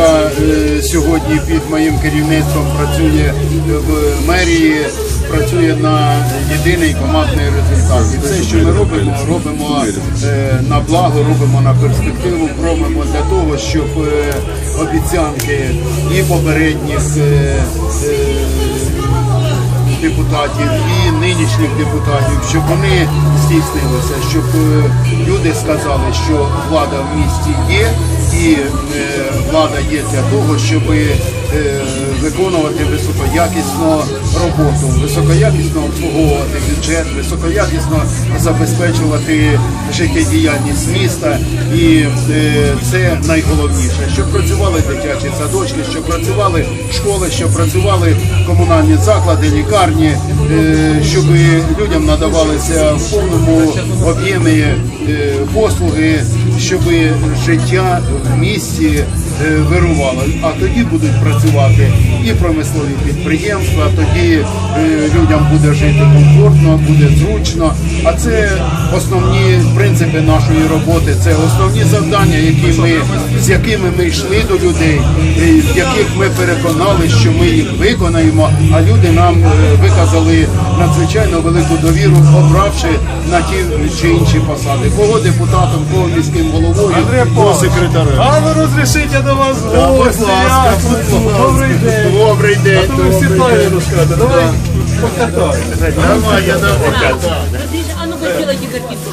яка е, сьогодні під моїм керівництвом працює в мерії, працює на єдиний командний результат. І все, що ми робимо, робимо е, на благо, робимо на перспективу, робимо для того, щоб е, обіцянки і попередніх. Депутатів і нинішніх депутатів, щоб вони здійснилися, щоб е, люди сказали, що влада в місті є, і е, влада є для того, щоб виконувати високоякісну роботу, високоякісно обслуговувати бюджет, високоякісно забезпечувати життєдіяльність міста. І е, це найголовніше, щоб працювали дитячі садочки, щоб працювали школи, щоб працювали комунальні заклади, лікарні, е, щоб людям надавалися в повному об'ємі е, послуги, щоб життя в місті е, вирувало. А тоді будуть працювати і промислові підприємства, тоді е, людям буде жити комфортно, буде зручно. А це основні принципи нашої роботи, це основні завдання, які ми з якими ми йшли до людей, в яких ми переконали, що ми їх виконаємо. А люди нам е, виказали надзвичайно велику довіру, обравши на ті чи інші посади. Кого депутатом, кого міським головою, кого секретарем. А ну розрішите до вас Да, будь гості. ласка, будь ласка. Добрий день. Добрий день. А то ви всі тайни розказуєте. Давай покатаємо. Давай, я дам покатаю. А ну-ка, сделайте картинку.